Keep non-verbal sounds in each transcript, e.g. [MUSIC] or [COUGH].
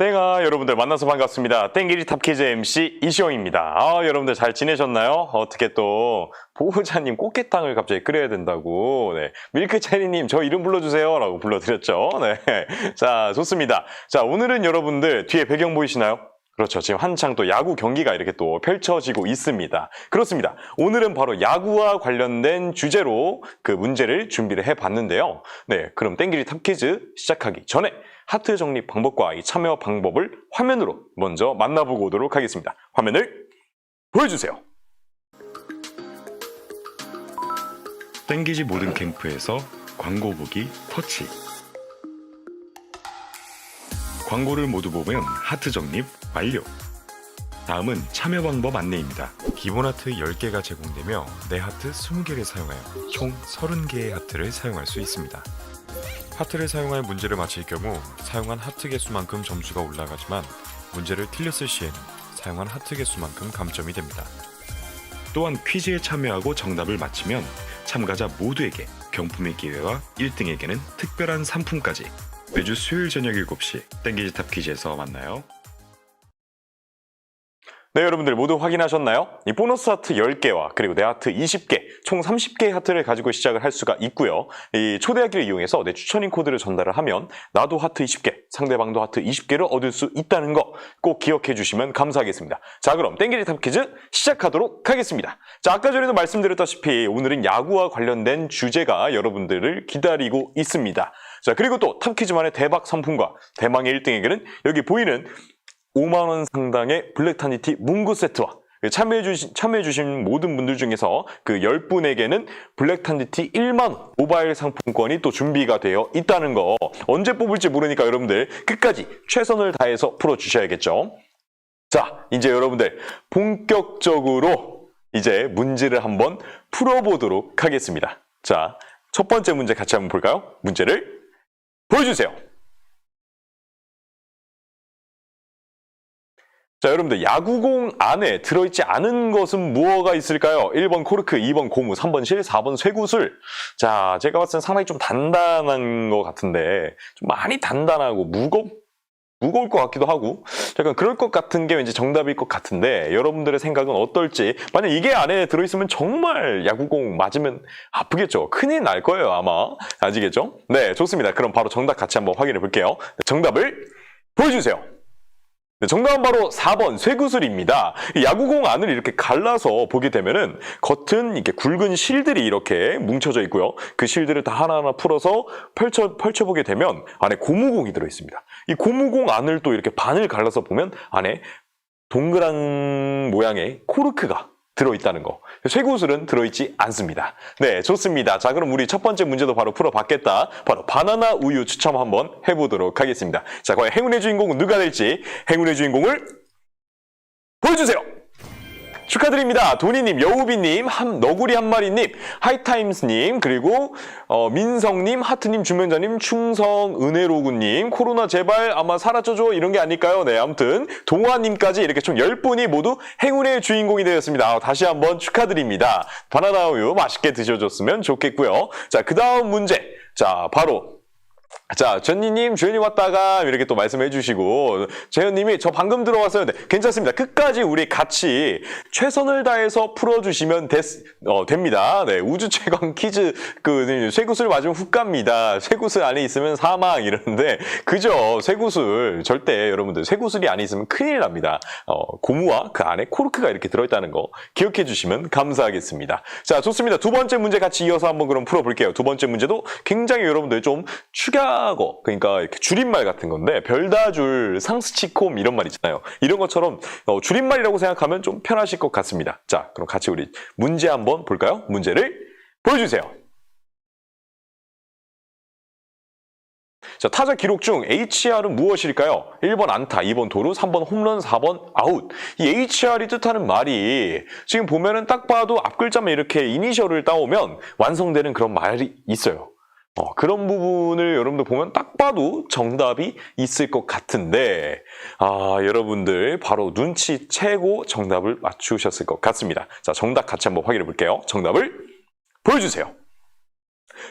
땡아 여러분들 만나서 반갑습니다. 땡기리 탑키즈 MC 이시영입니다. 아 여러분들 잘 지내셨나요? 어떻게 또 보호자님 꽃게탕을 갑자기 끓여야 된다고 네. 밀크체리님 저 이름 불러주세요 라고 불러드렸죠. 네. 자 좋습니다. 자 오늘은 여러분들 뒤에 배경 보이시나요? 그렇죠. 지금 한창 또 야구 경기가 이렇게 또 펼쳐지고 있습니다. 그렇습니다. 오늘은 바로 야구와 관련된 주제로 그 문제를 준비를 해봤는데요. 네, 그럼 땡기리 탑키즈 시작하기 전에 하트 정립 방법과 이 참여 방법을 화면으로 먼저 만나보고 오도록 하겠습니다. 화면을 보여주세요. 땡기지 모든 캠프에서 광고 보기 터치 광고를 모두 보면 하트 적립 완료 다음은 참여 방법 안내입니다 기본 하트 10개가 제공되며 내 하트 20개를 사용하여 총 30개의 하트를 사용할 수 있습니다 하트를 사용할 문제를 맞힐 경우 사용한 하트 개수만큼 점수가 올라가지만 문제를 틀렸을 시에는 사용한 하트 개수만큼 감점이 됩니다 또한 퀴즈에 참여하고 정답을 맞히면 참가자 모두에게 경품의 기회와 1등에게는 특별한 상품까지 매주 수요일 저녁 7시 땡기지 탑 퀴즈에서 만나요. 네, 여러분들 모두 확인하셨나요? 이 보너스 하트 10개와 그리고 내 하트 20개, 총 30개의 하트를 가지고 시작을 할 수가 있고요. 이 초대하기를 이용해서 내 추천인 코드를 전달을 하면 나도 하트 20개, 상대방도 하트 20개를 얻을 수 있다는 거 꼭 기억해 주시면 감사하겠습니다. 자, 그럼 땡기리 탑 퀴즈 시작하도록 하겠습니다. 자, 아까 전에도 말씀드렸다시피 오늘은 야구와 관련된 주제가 여러분들을 기다리고 있습니다. 자, 그리고 또 탑 퀴즈만의 대박 상품과 대망의 1등에게는 여기 보이는 5만원 상당의 블랙타니티 문구 세트와 참여해주신, 참여해주신 모든 분들 중에서 그 10분에게는 블랙타니티 1만원 모바일 상품권이 또 준비가 되어 있다는 거 언제 뽑을지 모르니까 여러분들 끝까지 최선을 다해서 풀어주셔야겠죠. 자, 이제 여러분들 본격적으로 이제 문제를 한번 풀어보도록 하겠습니다. 자, 첫 번째 문제 같이 한번 볼까요? 문제를 보여주세요. 자, 여러분들 야구공 안에 들어있지 않은 것은 무엇가 있을까요? 1번 코르크, 2번 고무, 3번 실, 4번 쇠구슬. 자, 제가 봤을 땐 상당히 좀 단단한 것 같은데 좀 많이 단단하고 무겁 무거울 것 같기도 하고 약간 그럴 것 같은 게 왠지 정답일 것 같은데 여러분들의 생각은 어떨지 만약 이게 안에 들어있으면 정말 야구공 맞으면 아프겠죠 큰일 날 거예요 아마 아시겠죠? 네 좋습니다 그럼 바로 정답 같이 한번 확인해 볼게요 정답을 보여주세요 네, 정답은 바로 4번 쇠구슬입니다. 이 야구공 안을 이렇게 갈라서 보게 되면은 겉은 이렇게 굵은 실들이 이렇게 뭉쳐져 있고요. 그 실들을 다 하나하나 풀어서 펼쳐 펼쳐 보게 되면 안에 고무공이 들어 있습니다. 이 고무공 안을 또 이렇게 반을 갈라서 보면 안에 동그란 모양의 코르크가 들어 있다는 거. 쇠구슬은 들어있지 않습니다. 네, 좋습니다. 자, 그럼 우리 첫 번째 문제도 바로 풀어봤겠다. 바로 바나나 우유 추첨 한번 해보도록 하겠습니다. 자, 과연 행운의 주인공은 누가 될지 행운의 주인공을 보여주세요. 축하드립니다. 도니님, 여우비님, 한, 너구리 한마리님, 하이타임스님, 그리고 어, 민성님, 하트님, 주면자님, 충성, 은혜로구님, 코로나 제발 아마 사라져줘 이런 게 아닐까요? 네, 아무튼 동화님까지 이렇게 총 10분이 모두 행운의 주인공이 되었습니다. 아, 다시 한번 축하드립니다. 바나나 우유 맛있게 드셔줬으면 좋겠고요. 자, 그 다음 문제. 자, 바로 자, 전니님, 주연이 왔다가 이렇게 또 말씀해 주시고, 재현님이 저 방금 들어왔어요. 네, 괜찮습니다. 끝까지 우리 같이 최선을 다해서 풀어주시면 됐, 어, 됩니다. 네, 우주 최강 [LAUGHS] 퀴즈, 그, 쇠구슬 맞으면 훅 갑니다. 쇠구슬 안에 있으면 사망 이러는데, 그죠? 쇠구슬, 절대 여러분들, 쇠구슬이 안에 있으면 큰일 납니다. 어, 고무와 그 안에 코르크가 이렇게 들어있다는 거 기억해 주시면 감사하겠습니다. 자, 좋습니다. 두 번째 문제 같이 이어서 한번 그럼 풀어볼게요. 두 번째 문제도 굉장히 여러분들 좀축 약어, 그러니까 이렇게 줄임말 같은 건데, 별다줄, 상스치콤 이런 말 있잖아요. 이런 것처럼 어, 줄임말이라고 생각하면 좀 편하실 것 같습니다. 자, 그럼 같이 우리 문제 한번 볼까요? 문제를 보여주세요. 자, 타자 기록 중 HR은 무엇일까요? 1번 안타, 2번 도루, 3번 홈런, 4번 아웃. 이 HR이 뜻하는 말이 지금 보면은 딱 봐도 앞 글자만 이렇게 이니셜을 따오면 완성되는 그런 말이 있어요. 어, 그런 부분을 여러분들 보면 딱 봐도 정답이 있을 것 같은데, 아, 여러분들 바로 눈치채고 정답을 맞추셨을 것 같습니다. 자, 정답 같이 한번 확인해 볼게요. 정답을 보여주세요.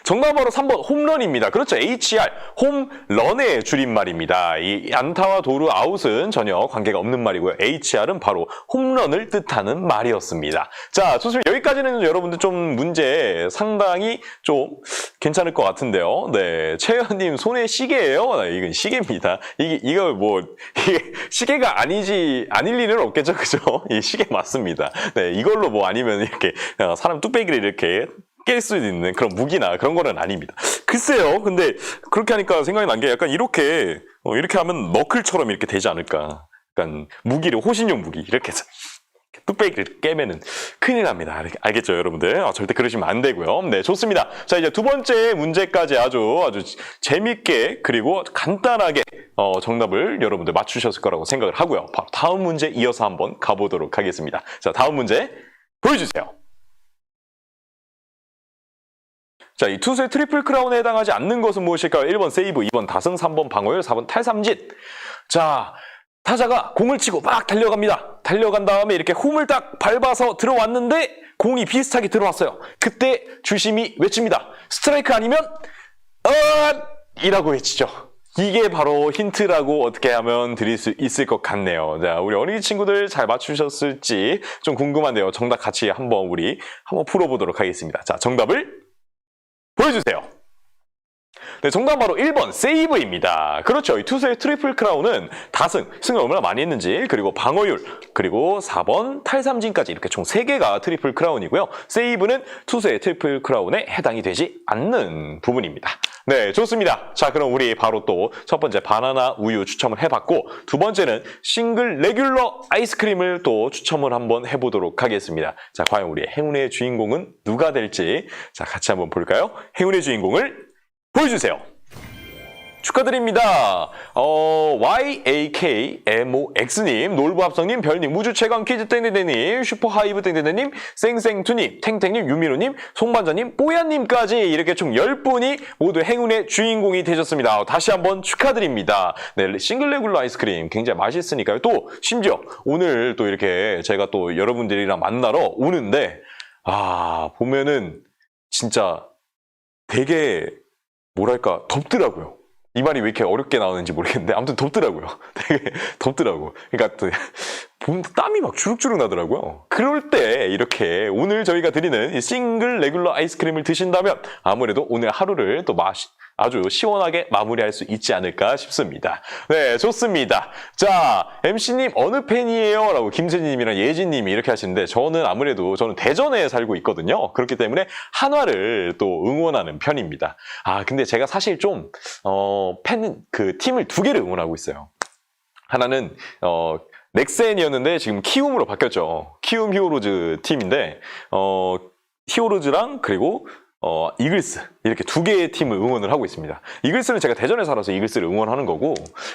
정답 바로 3번 홈런입니다. 그렇죠. HR 홈런의 줄임말입니다. 이 안타와 도루 아웃은 전혀 관계가 없는 말이고요. HR은 바로 홈런을 뜻하는 말이었습니다. 자, 좋습니다. 여기까지는 여러분들 좀 문제 상당히 좀 괜찮을 것 같은데요. 네, 최현님 손에 시계예요. 네, 이건 시계입니다. 이게 이거 뭐 이게 시계가 아니지 아닐 리는 없겠죠, 그죠? [LAUGHS] 이 시계 맞습니다. 네, 이걸로 뭐 아니면 이렇게 어, 사람 뚝배기를 이렇게 깰 수 있는 그런 무기나 그런 거는 아닙니다. 글쎄요. 근데 그렇게 하니까 생각이 난 게 약간 이렇게 어, 이렇게 하면 너클처럼 이렇게 되지 않을까. 약간 무기를 호신용 무기 이렇게 해서 뚝배기를 깨면은 큰일 납니다. 알- 알겠죠, 여러분들? 아, 절대 그러시면 안 되고요. 네, 좋습니다. 자, 이제 두 번째 문제까지 아주 아주 재밌게 그리고 간단하게 어, 정답을 여러분들 맞추셨을 거라고 생각을 하고요. 다음 문제 이어서 한번 가보도록 하겠습니다. 자, 다음 문제 보여주세요. 자, 이 투수의 트리플 크라운에 해당하지 않는 것은 무엇일까요? 1번 세이브, 2번 다승, 3번 방어율, 4번 탈삼진. 자, 타자가 공을 치고 막 달려갑니다. 달려간 다음에 이렇게 홈을 딱 밟아서 들어왔는데 공이 비슷하게 들어왔어요. 그때 주심이 외칩니다. 스트라이크 아니면 어 이라고 외치죠. 이게 바로 힌트라고 어떻게 하면 드릴 수 있을 것 같네요. 자, 우리 어린이 친구들 잘 맞추셨을지 좀 궁금한데요. 정답 같이 한번 우리 한번 풀어보도록 하겠습니다. 자, 정답을 보여주세요. 네, 정답 바로 1번 세이브입니다. 그렇죠. 이 투수의 트리플 크라운은 다승, 승을 얼마나 많이 했는지, 그리고 방어율, 그리고 4번 탈삼진까지 이렇게 총 3개가 트리플 크라운이고요. 세이브는 투수의 트리플 크라운에 해당이 되지 않는 부분입니다. 네, 좋습니다. 자, 그럼 우리 바로 또 첫 번째 바나나 우유 추첨을 해봤고, 두 번째는 싱글 레귤러 아이스크림을 또 추첨을 한번 해보도록 하겠습니다. 자, 과연 우리의 행운의 주인공은 누가 될지, 자, 같이 한번 볼까요? 행운의 주인공을 보여주세요. 축하드립니다. 어, YAKMOX님, 놀부합성님, 별님, 우주최강 퀴즈 땡땡땡님, 슈퍼하이브 땡땡땡님, 쌩쌩투님, 탱탱님, 유민호님, 송반자님, 뽀얀님까지 이렇게 총 10분이 모두 행운의 주인공이 되셨습니다. 다시 한번 축하드립니다. 네, 싱글 레귤러 아이스크림 굉장히 맛있으니까요. 또, 심지어 오늘 또 이렇게 제가 또 여러분들이랑 만나러 오는데, 아, 보면은 진짜 되게 뭐랄까 덥더라고요. 이 말이 왜 이렇게 어렵게 나오는지 모르겠는데 아무튼 덥더라고요. [LAUGHS] 되게 덥더라고. 그러니까 땀이 막 주룩주룩 나더라고요. 그럴 때 이렇게 오늘 저희가 드리는 이 싱글 레귤러 아이스크림을 드신다면 아무래도 오늘 하루를 또 마시 아주 시원하게 마무리할 수 있지 않을까 싶습니다. 네, 좋습니다. 자, MC님 어느 팬이에요? 라고 김세진님이랑 예진님이 이렇게 하시는데 저는 아무래도 저는 대전에 살고 있거든요. 그렇기 때문에 한화를 또 응원하는 편입니다. 아, 근데 제가 사실 좀, 어, 팬, 그 팀을 두 개를 응원하고 있어요. 하나는, 어, 넥센이었는데 지금 키움으로 바뀌었죠. 키움 히어로즈 팀인데, 어, 히어로즈랑 그리고 어, 이글스 이렇게 두 개의 팀을 응원을 하고 있습니다. 이글스는 제가 대전에 살아서 이글스를 응원하는 거고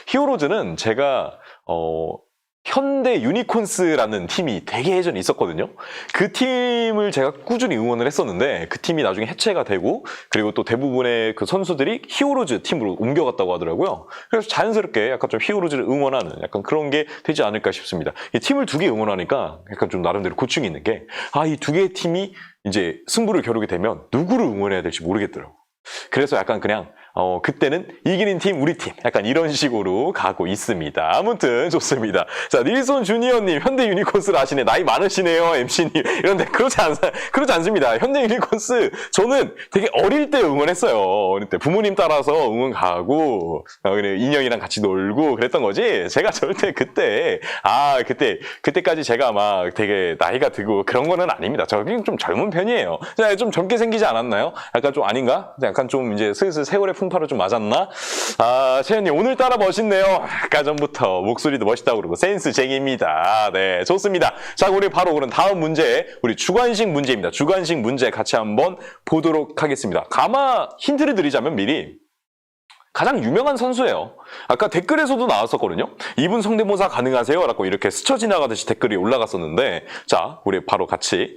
히어로즈는 제가 어, 현대 유니콘스라는 팀이 되게 예전에 있었거든요. 그 팀을 제가 꾸준히 응원을 했었는데 그 팀이 나중에 해체가 되고 그리고 또 대부분의 그 선수들이 히어로즈 팀으로 옮겨갔다고 하더라고요. 그래서 자연스럽게 약간 좀 히어로즈를 응원하는 약간 그런 게 되지 않을까 싶습니다. 이 팀을 두 개 응원하니까 약간 좀 나름대로 고충이 있는 게 아 이 두 개의 팀이 이제 승부를 겨루게 되면 누구를 응원해야 될지 모르겠더라고. 그래서 약간 그냥 어 그때는 이기는 팀 우리 팀 약간 이런 식으로 가고 있습니다. 아무튼 좋습니다. 자 닐손 주니어님 현대 유니콘스를 아시네 나이 많으시네요 MC님 이런데 그렇지 않 그렇지 않습니다. 현대 유니콘스 저는 되게 어릴 때 응원했어요. 어릴 때 부모님 따라서 응원 가고 어, 그래 인형이랑 같이 놀고 그랬던 거지. 제가 절대 그때 아 그때 그때까지 제가 막 되게 나이가 들고 그런 거는 아닙니다. 저긴 좀 젊은 편이에요. 자, 좀 젊게 생기지 않았나요? 약간 좀 아닌가? 약간 좀 이제 슬슬 세월의 풍파를 좀 맞았나? 아, 채연님 오늘따라 멋있네요. 아까 전부터 목소리도 멋있다고 그러고 센스쟁입니다. 네, 좋습니다. 자, 우리 바로 그럼 다음 문제, 우리 주관식 문제입니다. 주관식 문제 같이 한번 보도록 하겠습니다. 가마 힌트를 드리자면 미리 가장 유명한 선수예요. 아까 댓글에서도 나왔었거든요. 이분 성대모사 가능하세요? 라고 이렇게 스쳐 지나가듯이 댓글이 올라갔었는데, 자, 우리 바로 같이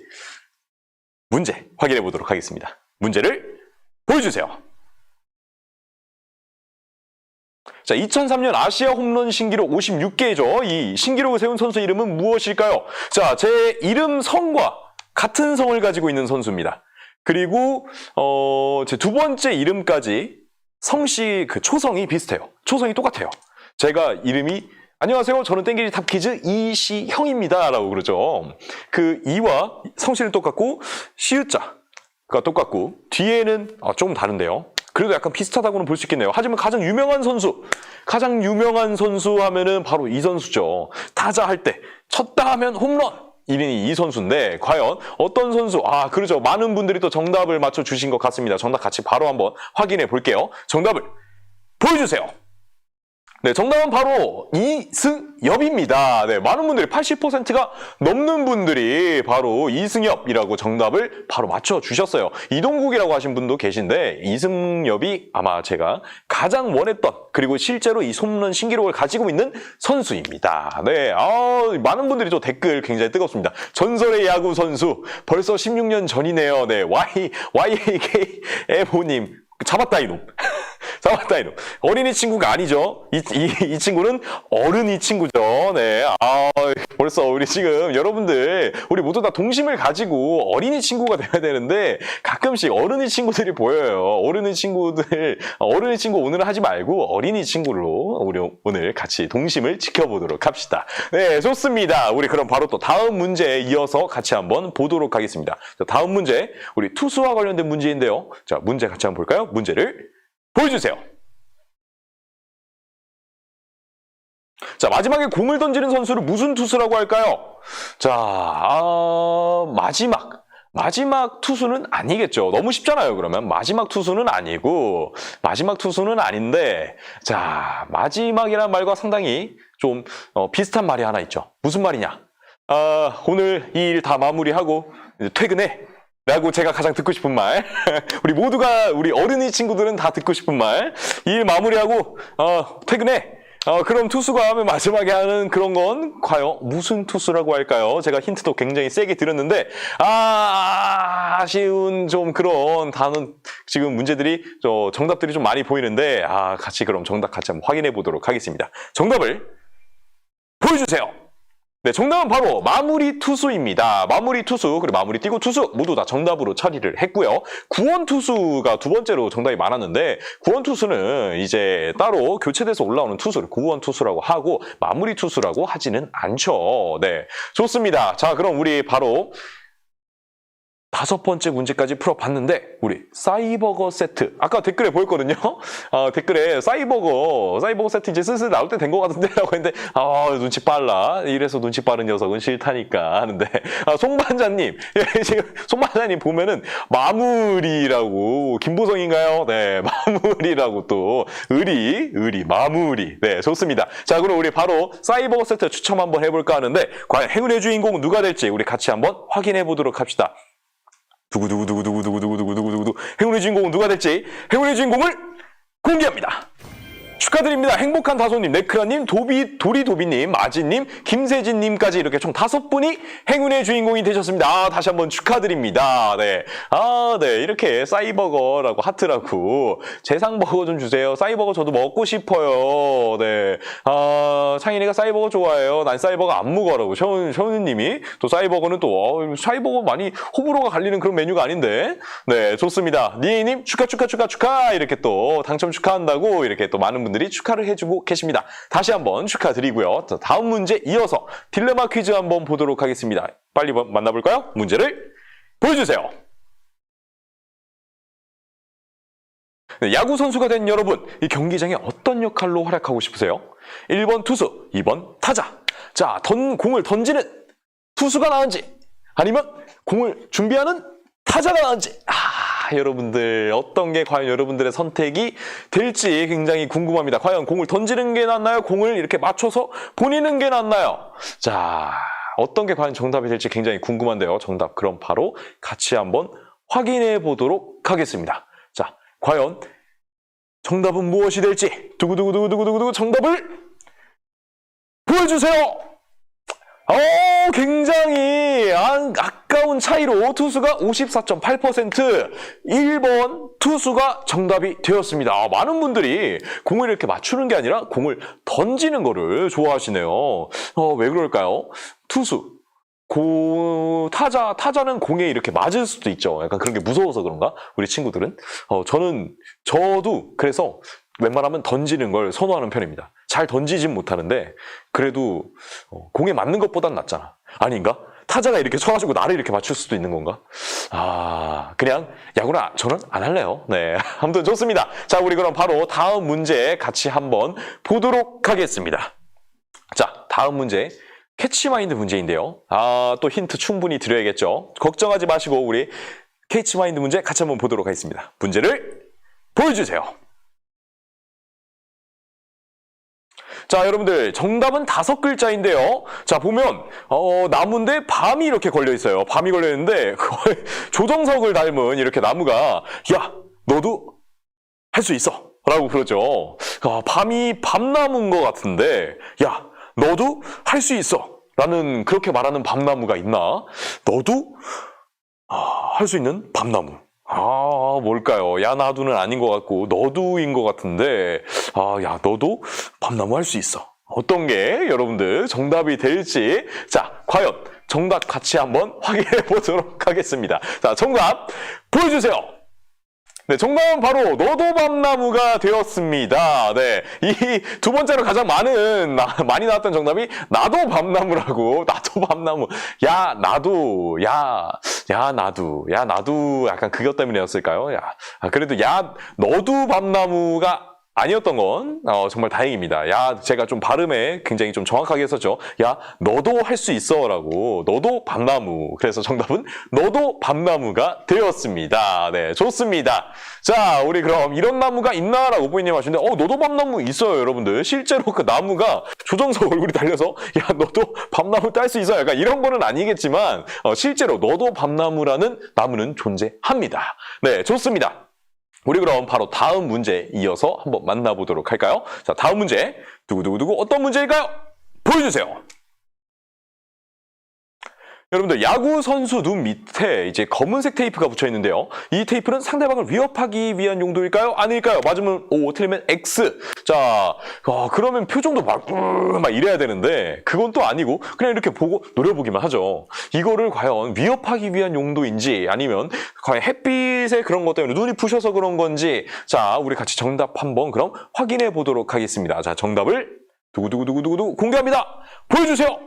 문제 확인해 보도록 하겠습니다. 문제를 보여주세요. 자, 2003년 아시아 홈런 신기록 56개죠. 이 신기록을 세운 선수 이름은 무엇일까요? 자, 제 이름 성과 같은 성을 가지고 있는 선수입니다. 그리고 어, 제 두 번째 이름까지 성씨 그 초성이 비슷해요. 초성이 똑같아요. 제가 이름이 안녕하세요. 저는 땡기리 탑키즈 이시형입니다. 라고 그러죠. 그 이와 성씨는 똑같고 시읒자가 똑같고 뒤에는 아, 조금 다른데요. 그래도 약간 비슷하다고는 볼 수 있겠네요. 하지만 가장 유명한 선수, 가장 유명한 선수 하면은 바로 이 선수죠. 타자 할 때 쳤다 하면 홈런. 1인이 이 선수인데 과연 어떤 선수? 아 그렇죠. 많은 분들이 또 정답을 맞춰 주신 것 같습니다. 정답 같이 바로 한번 확인해 볼게요. 정답을 보여주세요. 네, 정답은 바로 이승엽입니다. 네, 많은 분들이 80%가 넘는 분들이 바로 이승엽이라고 정답을 바로 맞춰 주셨어요. 이동국이라고 하신 분도 계신데 이승엽이 아마 제가 가장 원했던 그리고 실제로 이 홈런 신기록을 가지고 있는 선수입니다. 네, 아, 많은 분들이 또 댓글 굉장히 뜨겁습니다. 전설의 야구 선수 벌써 16년 전이네요. 네, Y YAKFO님 잡았다 이놈. [LAUGHS] 이놈. 어린이 친구가 아니죠. 이, 이, 이 친구는 어른이 친구죠. 네. 아, 벌써 우리 지금 여러분들, 우리 모두 다 동심을 가지고 어린이 친구가 돼야 되는데 가끔씩 어른이 친구들이 보여요. 어른이 친구들, 어른이 친구 오늘은 하지 말고 어린이 친구로 우리 오늘 같이 동심을 지켜보도록 합시다. 네, 좋습니다. 우리 그럼 바로 또 다음 문제에 이어서 같이 한번 보도록 하겠습니다. 자, 다음 문제, 우리 투수와 관련된 문제인데요. 자, 문제 같이 한번 볼까요? 문제를 보여주세요. 자, 마지막에 공을 던지는 선수를 무슨 투수라고 할까요? 자, 아, 마지막. 마지막 투수는 아니겠죠. 너무 쉽잖아요, 그러면. 마지막 투수는 아니고, 마지막 투수는 아닌데, 자, 마지막이라는 말과 상당히 좀 어, 비슷한 말이 하나 있죠. 무슨 말이냐? 아, 오늘 이 일 다 마무리하고 퇴근해. 라고 제가 가장 듣고 싶은 말. [LAUGHS] 우리 모두가, 우리 어른이 친구들은 다 듣고 싶은 말. 이 일 마무리하고, 어, 퇴근해. 어, 그럼 투수가 하면 마지막에 하는 그런 건 과연 무슨 투수라고 할까요? 제가 힌트도 굉장히 세게 드렸는데, 아, 아쉬운 좀 그런 단어, 지금 문제들이, 저, 정답들이 좀 많이 보이는데, 아, 같이 그럼 정답 같이 한번 확인해 보도록 하겠습니다. 정답을 보여주세요! 네, 정답은 바로 마무리 투수입니다. 마무리 투수, 그리고 마무리 뛰고 투수 모두 다 정답으로 처리를 했고요. 구원 투수가 두 번째로 정답이 많았는데 구원 투수는 이제 따로 교체돼서 올라오는 투수를 구원 투수라고 하고 마무리 투수라고 하지는 않죠. 네, 좋습니다. 자, 그럼 우리 바로 다섯 번째 문제까지 풀어봤는데 우리 사이버거 세트. 아까 댓글에 보였거든요. [LAUGHS] 아, 댓글에 사이버거 사이버거 세트 이제 슬슬 나올 때 된 것 같은데 라고 했는데 아 눈치 빨라. 이래서 눈치 빠른 녀석은 싫다니까 하는데. 아, 송반장님. [LAUGHS] 예, 지금 송반장님 보면은 마무리라고. 김보성인가요? 네 [LAUGHS] 마무리라고 또. 의리 의리 마무리. 네 좋습니다. 자 그럼 우리 바로 사이버거 세트 추첨 한번 해볼까 하는데 과연 행운의 주인공은 누가 될지 우리 같이 한번 확인해 보도록 합시다 두구두구두구두구두구두구두구두구 행운의 주인공은 누가 될지 행운의 주인공을 공개합니다. 축하드립니다. 행복한 다소님, 네크라님, 도비, 도리도비님, 마지님, 김세진님까지 이렇게 총 다섯 분이 행운의 주인공이 되셨습니다. 아, 다시 한번 축하드립니다. 네. 아, 네. 이렇게 사이버거라고 하트라고 재상버거 좀 주세요. 사이버거 저도 먹고 싶어요. 네. 아, 창인이가 사이버거 좋아해요. 난 사이버거 안 먹어라고. 셔운, 셔운님이 또 사이버거는 또, 어, 사이버거 많이 호불호가 갈리는 그런 메뉴가 아닌데. 네, 좋습니다. 니님 축하, 축하, 축하, 축하. 이렇게 또 당첨 축하한다고 이렇게 또 많은 분들이 축하를 해주고 계십니다. 다시 한번 축하드리고요. 자, 다음 문제 이어서 딜레마 퀴즈 한번 보도록 하겠습니다. 빨리 뭐- 만나볼까요? 문제를 보여주세요. 네, 야구 선수가 된 여러분, 이 경기장에 어떤 역할로 활약하고 싶으세요? 1번 투수, 2번 타자. 자, 던, 공을 던지는 투수가 나은지, 아니면 공을 준비하는 타자가 나은지. 아, 여러분들, 어떤 게 과연 여러분들의 선택이 될지 굉장히 궁금합니다. 과연 공을 던지는 게 낫나요? 공을 이렇게 맞춰서 보내는 게 낫나요? 자, 어떤 게 과연 정답이 될지 굉장히 궁금한데요. 정답, 그럼 바로 같이 한번 확인해 보도록 하겠습니다. 자, 과연 정답은 무엇이 될지 두구두구두구두구두구 정답을 보여주세요. 어, 굉장히 아, 아까운 차이로 투수가 54.8% 1번 투수가 정답이 되었습니다. 아, 많은 분들이 공을 이렇게 맞추는 게 아니라 공을 던지는 거를 좋아하시네요. 어, 왜 그럴까요? 투수 고 타자 타자는 공에 이렇게 맞을 수도 있죠. 약간 그런 게 무서워서 그런가? 우리 친구들은 어 저는 저도 그래서 웬만하면 던지는 걸 선호하는 편입니다. 잘 던지진 못하는데 그래도 어, 공에 맞는 것보단 낫잖아. 아닌가? 타자가 이렇게 쳐가지고 나를 이렇게 맞출 수도 있는 건가? 아, 그냥 야구는 아- 저는 안 할래요. 네. [LAUGHS] 아무튼 좋습니다. 자, 우리 그럼 바로 다음 문제 같이 한번 보도록 하겠습니다. 자, 다음 문제. 캐치마인드 문제인데요. 아, 또 힌트 충분히 드려야겠죠. 걱정하지 마시고 우리 캐치마인드 문제 같이 한번 보도록 하겠습니다. 문제를 보여주세요. 자, 여러분들 정답은 다섯 글자인데요. 자, 보면 어, 나무인데 밤이 이렇게 걸려 있어요. 밤이 걸려 있는데 거의 [LAUGHS] 조정석을 닮은 이렇게 나무가 야, 너도 할 수 있어. 라고 그러죠. 아, 밤이 밤나무인 것 같은데, 야, 너도 할 수 있어. 라는 그렇게 말하는 밤나무가 있나? 너도 아, 할 수 있는 밤나무. 아, 뭘까요? 야, 나도는 아닌 것 같고, 너도인 것 같은데, 아, 야, 너도 밤나무 할 수 있어. 어떤 게 여러분들 정답이 될지, 자, 과연 정답 같이 한번 [LAUGHS] 확인해 보도록 하겠습니다. 자, 정답 보여주세요. 네, 정답은 바로 너도 밤나무가 되었습니다. 네, 이 두 번째로 가장 많은 나- 많이 나왔던 정답이 나도 밤나무라고. [LAUGHS] 나도 밤나무. 야, 나도. 야, 야, 나도. 야, 나도. 약간 그것 때문이었을까요? 야, 아, 그래도 야, 너도 밤나무가 아니었던 건 어, 정말 다행입니다. 야, 제가 좀 발음에 굉장히 좀 정확하게 했었죠. 야, 너도 할 수 있어라고. 너도 밤나무. 그래서 정답은 너도 밤나무가 되었습니다. 네, 좋습니다. 자, 우리 그럼 이런 나무가 있나라고 부인님 하시는데, 어, 너도 밤나무 있어요, 여러분들. 실제로 그 나무가 조정석 얼굴이 달려서, 야, 너도 밤나무 딸 수 있어. 약간 이런 거는 아니겠지만, 어, 실제로 너도 밤나무라는 나무는 존재합니다. 네, 좋습니다. 우리 그럼 바로 다음 문제 이어서 한번 만나보도록 할까요? 자, 다음 문제. 두구두구두구 어떤 문제일까요? 보여주세요. 여러분들 야구 선수 눈 밑에 이제 검은색 테이프가 붙여 있는데요. 이 테이프는 상대방을 위협하기 위한 용도일까요? 아닐까요? 맞으면 O, 틀리면 X. 자, 어, 그러면 표정도 막, 으, 막 이래야 되는데 그건 또 아니고 그냥 이렇게 보고 노려보기만 하죠. 이거를 과연 위협하기 위한 용도인지 아니면 과연 햇빛의 그런 것 때문에 눈이 부셔서 그런 건지 자, 우리 같이 정답 한번 그럼 확인해 보도록 하겠습니다. 자, 정답을 두구두구두구두구 공개합니다. 보여주세요.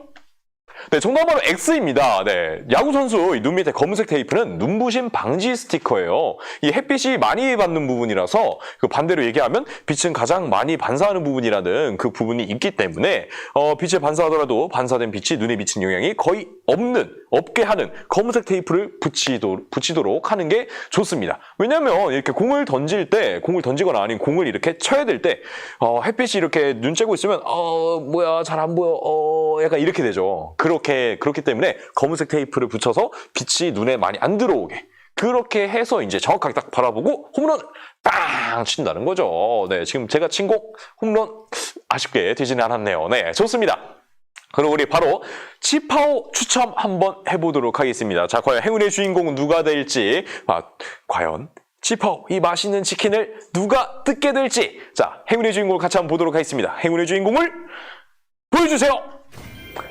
네, 정답은 X입니다. 네, 야구 선수 이눈 밑에 검은색 테이프는 눈부심 방지 스티커예요. 이 햇빛이 많이 받는 부분이라서 그 반대로 얘기하면 빛은 가장 많이 반사하는 부분이라는 그 부분이 있기 때문에 어, 빛을 반사하더라도 반사된 빛이 눈에 미치는 영향이 거의 없는 없게 하는 검은색 테이프를 붙이도, 붙이도록 하는 게 좋습니다. 왜냐하면 이렇게 공을 던질 때 공을 던지거나 아니면 공을 이렇게 쳐야 될 때 어, 햇빛이 이렇게 눈 쬐고 있으면 어 뭐야 잘 안 보여 어 약간 이렇게 되죠. 그렇게 그렇기 때문에 검은색 테이프를 붙여서 빛이 눈에 많이 안 들어오게 그렇게 해서 이제 정확하게 딱 바라보고 홈런 빵 친다는 거죠. 네 지금 제가 친 곡 홈런 아쉽게 되지는 않았네요. 네 좋습니다. 그럼 우리 바로 치파오 추첨 한번 해보도록 하겠습니다. 자, 과연 행운의 주인공은 누가 될지, 아, 과연 치파오 이 맛있는 치킨을 누가 뜯게 될지, 자, 행운의 주인공을 같이 한번 보도록 하겠습니다. 행운의 주인공을 보여주세요.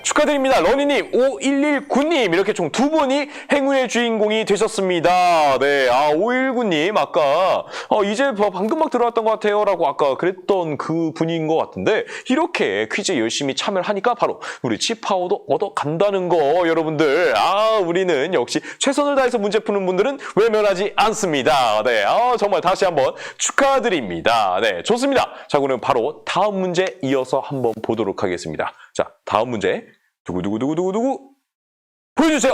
축하드립니다. 러니님, 5119님, 이렇게 총 두 분이 행운의 주인공이 되셨습니다. 네, 아, 519님, 아까, 어, 이제 뭐 방금 막 들어왔던 것 같아요. 라고 아까 그랬던 그 분인 것 같은데, 이렇게 퀴즈에 열심히 참여를 하니까 바로 우리 치파오도 얻어 간다는 거, 여러분들. 아, 우리는 역시 최선을 다해서 문제 푸는 분들은 외면하지 않습니다. 네, 아, 정말 다시 한번 축하드립니다. 네, 좋습니다. 자, 그럼 바로 다음 문제 이어서 한번 보도록 하겠습니다. 자, 다음 문제. 두구두구두구두구두구. 보여주세요.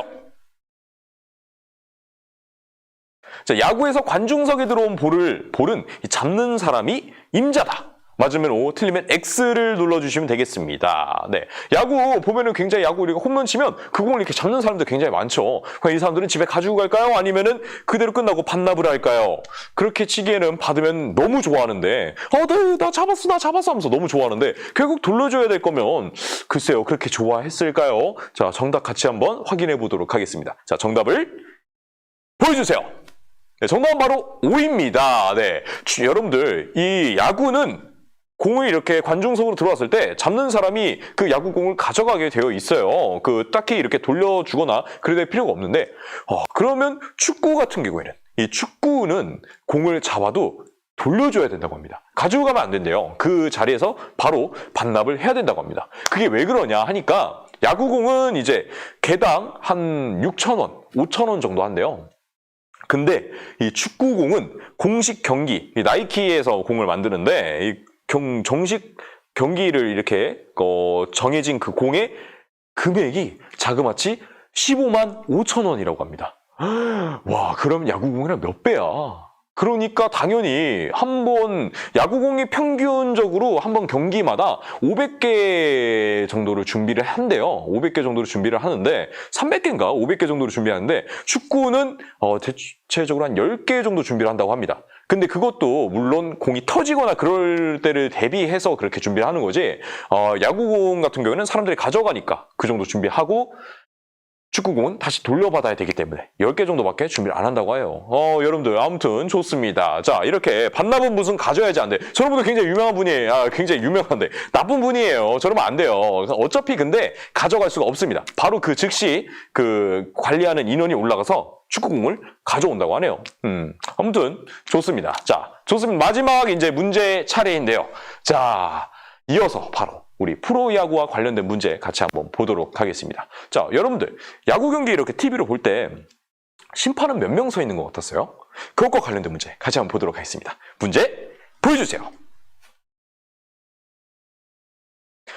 자, 야구에서 관중석에 들어온 볼을, 볼은 이 잡는 사람이 임자다. 맞으면 O, 틀리면 X를 눌러주시면 되겠습니다. 네. 야구 보면은 굉장히 야구 우리가 홈런 치면 그 공을 이렇게 잡는 사람들 굉장히 많죠. 그럼 이 사람들은 집에 가지고 갈까요? 아니면은 그대로 끝나고 반납을 할까요? 그렇게 치기에는 받으면 너무 좋아하는데, 어, 네, 나 잡았어, 나 잡았어 하면서 너무 좋아하는데, 결국 돌려줘야 될 거면, 글쎄요, 그렇게 좋아했을까요? 자, 정답 같이 한번 확인해 보도록 하겠습니다. 자, 정답을 보여주세요. 네, 정답은 바로 O입니다. 네. 주- 여러분들, 이 야구는 공을 이렇게 관중석으로 들어왔을 때 잡는 사람이 그 야구공을 가져가게 되어 있어요. 그 딱히 이렇게 돌려주거나 그래야 될 필요가 없는데 어, 그러면 축구 같은 경우에는 이 축구는 공을 잡아도 돌려줘야 된다고 합니다. 가지고 가면 안 된대요. 그 자리에서 바로 반납을 해야 된다고 합니다. 그게 왜 그러냐 하니까 야구공은 이제 개당 한 6,000원, 5,000원 정도 한대요. 근데 이 축구공은 공식 경기, 이 나이키에서 공을 만드는데 이 경, 정식 경기를 이렇게 어, 정해진 그 공의 금액이 자그마치 15만 5천 원이라고 합니다. [GASPS] 와, 그럼 야구공이랑 몇 배야? 그러니까 당연히 한 번 야구공이 평균적으로 한 번 경기마다 500개 정도를 준비를 한대요. 500개 정도를 준비를 하는데 300개인가 500개 정도를 준비하는데 축구는 어, 대체적으로 한 10개 정도 준비를 한다고 합니다. 근데 그것도 물론 공이 터지거나 그럴 때를 대비해서 그렇게 준비를 하는 거지 어, 야구공 같은 경우에는 사람들이 가져가니까 그 정도 준비하고 축구공은 다시 돌려받아야 되기 때문에 10개 정도밖에 준비를 안 한다고 해요. 어, 여러분들 아무튼 좋습니다. 자, 이렇게 반납은 무슨 가져야지 안 돼. 저런 분도 굉장히 유명한 분이에요. 아, 굉장히 유명한데 나쁜 분이에요. 저러면 안 돼요. 어차피 근데 가져갈 수가 없습니다. 바로 그 즉시 그 관리하는 인원이 올라가서 축구공을 가져온다고 하네요. 음, 아무튼 좋습니다. 자, 좋습니다. 마지막 이제 문제 차례인데요. 자, 이어서 바로 우리 프로야구와 관련된 문제 같이 한번 보도록 하겠습니다. 자, 여러분들, 야구 경기 이렇게 TV로 볼 때 심판은 몇 명 서 있는 것 같았어요? 그것과 관련된 문제 같이 한번 보도록 하겠습니다. 문제 보여주세요.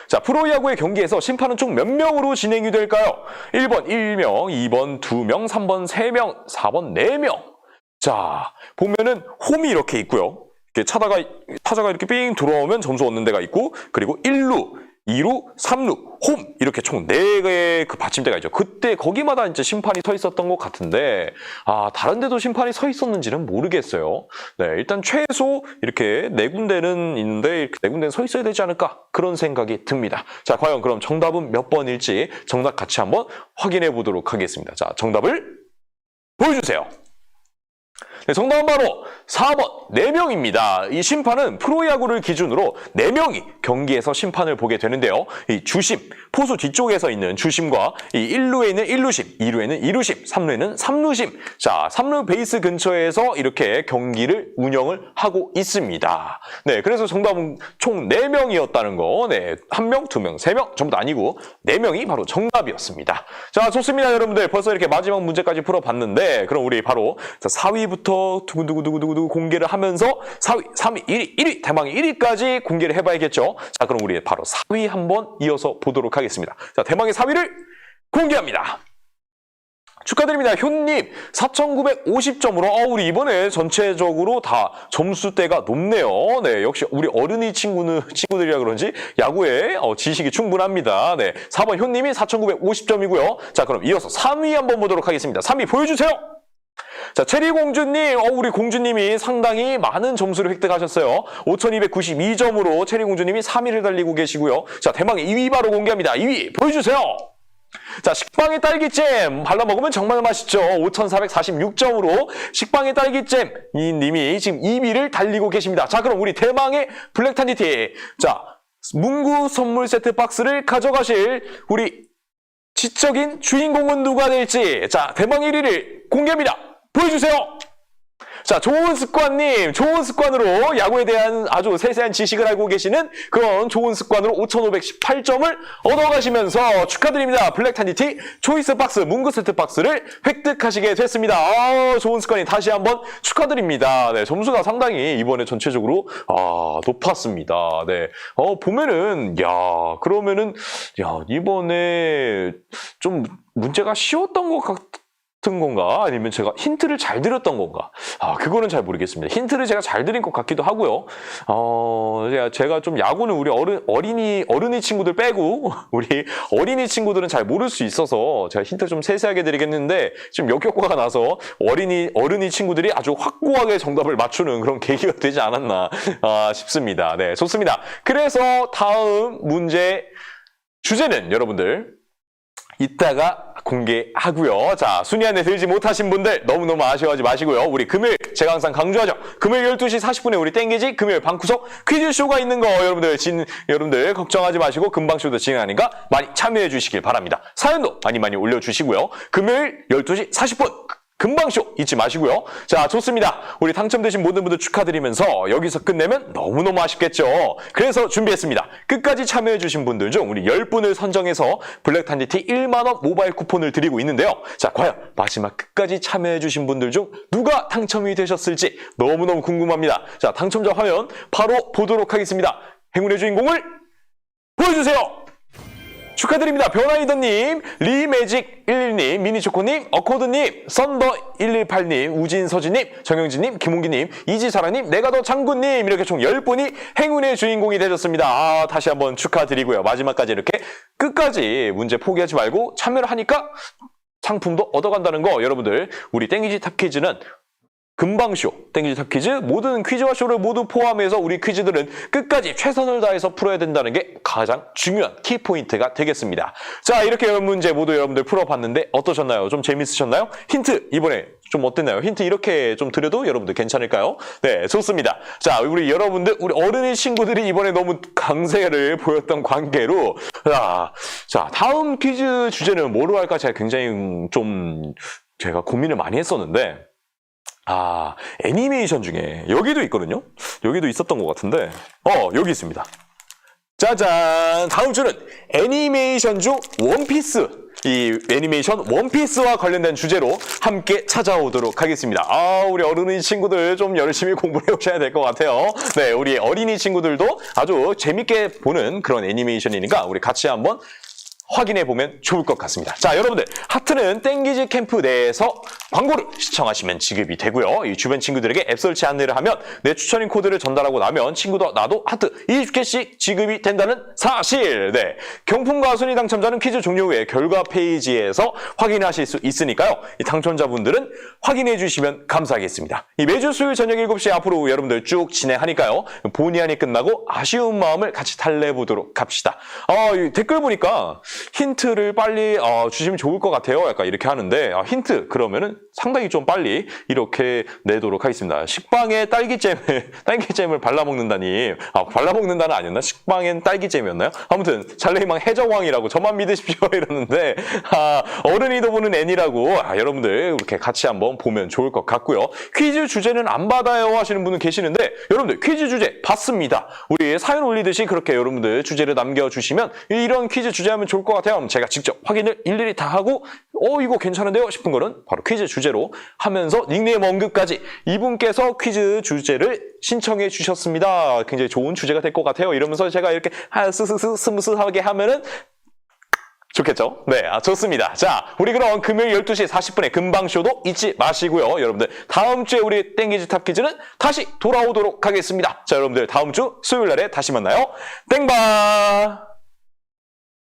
자, 프로야구의 경기에서 심판은 총 몇 명으로 진행이 될까요? 1번 1명, 2번 2명, 3번 3명, 4번 4명. 자, 보면은 홈이 이렇게 있고요. 차다가 타자가 이렇게 삥 들어오면 점수 얻는 데가 있고 그리고 1루, 2루, 3루, 홈 이렇게 총 4개의 그 받침대가 있죠. 그때 거기마다 이제 심판이 서 있었던 것 같은데 아 다른 데도 심판이 서 있었는지는 모르겠어요. 네, 일단 최소 이렇게 네 군데는 있는데 이렇게 네 군데는 서 있어야 되지 않을까 그런 생각이 듭니다. 자, 과연 그럼 정답은 몇 번일지 정답 같이 한번 확인해 보도록 하겠습니다. 자, 정답을 보여주세요. 네, 정답은 바로 4번 4명입니다. 이 심판은 프로야구를 기준으로 4명이 경기에서 심판을 보게 되는데요. 이 주심, 포수 뒤쪽에서 있는 주심과 이 1루에 있는 1루심, 2루에는 2루심, 3루에는 3루심. 자, 3루 베이스 근처에서 이렇게 경기를 운영을 하고 있습니다. 네, 그래서 정답은 총 4명이었다는 거. 네, 1명, 2명, 3명 전부 다 아니고 4명이 바로 정답이었습니다. 자, 좋습니다, 여러분들. 벌써 이렇게 마지막 문제까지 풀어봤는데 그럼 우리 바로 4위부터 두구두구두구두구 공개를 하면서 4위, 3위, 1위, 1위, 대망의 1위까지 공개를 해봐야겠죠. 자, 그럼 우리 바로 4위 한번 이어서 보도록 하겠습니다. 자, 대망의 4위를 공개합니다. 축하드립니다. 효님 4,950점으로 어, 우리 이번에 전체적으로 다 점수대가 높네요. 네, 역시 우리 어른이 친구는 친구들이라 그런지 야구에 어, 지식이 충분합니다. 네, 4번 효님이 4,950점이고요. 자, 그럼 이어서 3위 한번 보도록 하겠습니다. 3위 보여주세요. 자, 체리 공주님, 어, 우리 공주님이 상당히 많은 점수를 획득하셨어요. 5,292점으로 체리 공주님이 3위를 달리고 계시고요. 자, 대망의 2위 바로 공개합니다. 2위 보여주세요. 자, 식빵의 딸기잼 발라 먹으면 정말 맛있죠. 5,446점으로 식빵의 딸기잼 이 님이 지금 2위를 달리고 계십니다. 자, 그럼 우리 대망의 블랙탄디티. 자, 문구 선물 세트 박스를 가져가실 우리 지적인 주인공은 누가 될지. 자, 대망 1위를 공개합니다. 보여주세요. 자, 좋은 습관님, 좋은 습관으로 야구에 대한 아주 세세한 지식을 알고 계시는 그런 좋은 습관으로 5,518점을 얻어가시면서 축하드립니다. 블랙탄디티 초이스 박스, 문구 세트 박스를 획득하시게 됐습니다. 아, 좋은 습관이 다시 한번 축하드립니다. 네, 점수가 상당히 이번에 전체적으로, 아, 높았습니다. 네. 어, 보면은, 야, 그러면은, 야, 이번에 좀 문제가 쉬웠던 것 같, 같은 건가? 아니면 제가 힌트를 잘 드렸던 건가? 아 그거는 잘 모르겠습니다. 힌트를 제가 잘 드린 것 같기도 하고요. 어 제가, 좀 야구는 우리 어른 어린이 어른이 친구들 빼고 [LAUGHS] 우리 어린이 친구들은 잘 모를 수 있어서 제가 힌트 좀 세세하게 드리겠는데 지금 역효과가 나서 어린이 어른이 친구들이 아주 확고하게 정답을 맞추는 그런 계기가 되지 않았나 아, 싶습니다. 네 좋습니다. 그래서 다음 문제 주제는 여러분들 이따가 공개하고요. 자, 순위 안에 들지 못하신 분들 너무너무 아쉬워하지 마시고요. 우리 금요일 제가 항상 강조하죠. 금요일 12시 40분에 우리 땡기지 금요일 방구석 퀴즈쇼가 있는 거 여러분들 진 여러분들 걱정하지 마시고 금방 쇼도 진행하니까 많이 참여해 주시길 바랍니다. 사연도 많이 많이 올려 주시고요. 금요일 12시 40분 금방쇼 잊지 마시고요. 자, 좋습니다. 우리 당첨되신 모든 분들 축하드리면서 여기서 끝내면 너무너무 아쉽겠죠. 그래서 준비했습니다. 끝까지 참여해주신 분들 중 우리 10분을 선정해서 블랙탄디티 1만원 모바일 쿠폰을 드리고 있는데요. 자, 과연 마지막 끝까지 참여해주신 분들 중 누가 당첨이 되셨을지 너무너무 궁금합니다. 자, 당첨자 화면 바로 보도록 하겠습니다. 행운의 주인공을 보여주세요! 축하드립니다. 변화이더님, 리매직11님, 미니초코님, 어코드님, 썬더118님, 우진서진님, 정영진님, 김홍기님, 이지사라님, 내가 더 장군님 이렇게 총 10분이 행운의 주인공이 되셨습니다. 아, 다시 한번 축하드리고요. 마지막까지 이렇게 끝까지 문제 포기하지 말고 참여를 하니까 상품도 얻어간다는 거 여러분들 우리 땡기지 탑퀴즈는 금방쇼, 땡기지 탑 퀴즈 모든 퀴즈와 쇼를 모두 포함해서 우리 퀴즈들은 끝까지 최선을 다해서 풀어야 된다는 게 가장 중요한 키포인트가 되겠습니다. 자, 이렇게 문제 모두 여러분들 풀어봤는데 어떠셨나요? 좀 재밌으셨나요? 힌트 이번에 좀 어땠나요? 힌트 이렇게 좀 드려도 여러분들 괜찮을까요? 네, 좋습니다. 자, 우리 여러분들, 우리 어른의 친구들이 이번에 너무 강세를 보였던 관계로 자, 자, 다음 퀴즈 주제는 뭐로 할까 제가 굉장히 좀 제가 고민을 많이 했었는데 아, 애니메이션 중에 여기도 있거든요? 여기도 있었던 것 같은데 어, 여기 있습니다. 짜잔! 다음 주는 애니메이션 중 원피스 이 애니메이션 원피스와 관련된 주제로 함께 찾아오도록 하겠습니다. 아, 우리 어른이 친구들 좀 열심히 공부를 해오셔야 될 것 같아요. 네, 우리 어린이 친구들도 아주 재밌게 보는 그런 애니메이션이니까 우리 같이 한번 확인해 보면 좋을 것 같습니다. 자, 여러분들 하트는 땡기지 캠프 내에서 광고를 시청하시면 지급이 되고요. 이 주변 친구들에게 앱 설치 안내를 하면 내 추천인 코드를 전달하고 나면 친구도 나도 하트 20개씩 지급이 된다는 사실. 네. 경품과 순위 당첨자는 퀴즈 종료 후에 결과 페이지에서 확인하실 수 있으니까요. 이 당첨자분들은 확인해 주시면 감사하겠습니다. 이 매주 수요일 저녁 7시 앞으로 여러분들 쭉 진행하니까요. 본의 아니 끝나고 아쉬운 마음을 같이 달래보도록 합시다. 아, 이 댓글 보니까 힌트를 빨리 어, 주시면 좋을 것 같아요. 약간 이렇게 하는데 아, 힌트 그러면은 상당히 좀 빨리 이렇게 내도록 하겠습니다. 식빵에 딸기잼을 [LAUGHS] 딸기잼을 발라 먹는다니 아 발라 먹는다는 아니었나? 식빵엔 딸기잼이었나요? 아무튼 잘레이망 해적왕이라고 저만 믿으십시오 [LAUGHS] 이러는데 아, 어른이도 보는 애니라고 아, 여러분들 이렇게 같이 한번 보면 좋을 것 같고요. 퀴즈 주제는 안 받아요 하시는 분은 계시는데 여러분들 퀴즈 주제 받습니다. 우리 사연 올리듯이 그렇게 여러분들 주제를 남겨주시면 이런 퀴즈 주제하면 좋을 것 같아요. 그럼 제가 직접 확인을 일일이 다 하고 어 이거 괜찮은데요 싶은 거는 바로 퀴즈 주제로 하면서 닉네임 언급까지 이분께서 퀴즈 주제를 신청해 주셨습니다. 굉장히 좋은 주제가 될 것 같아요. 이러면서 제가 이렇게 아, 스스스 스무스하게 하면은 좋겠죠? 네, 아, 좋습니다. 자, 우리 그럼 금요일 12시 40분에 금방쇼도 잊지 마시고요. 여러분들, 다음 주에 우리 땡기지 탑 퀴즈는 다시 돌아오도록 하겠습니다. 자, 여러분들, 다음 주 수요일 날에 다시 만나요. 땡바!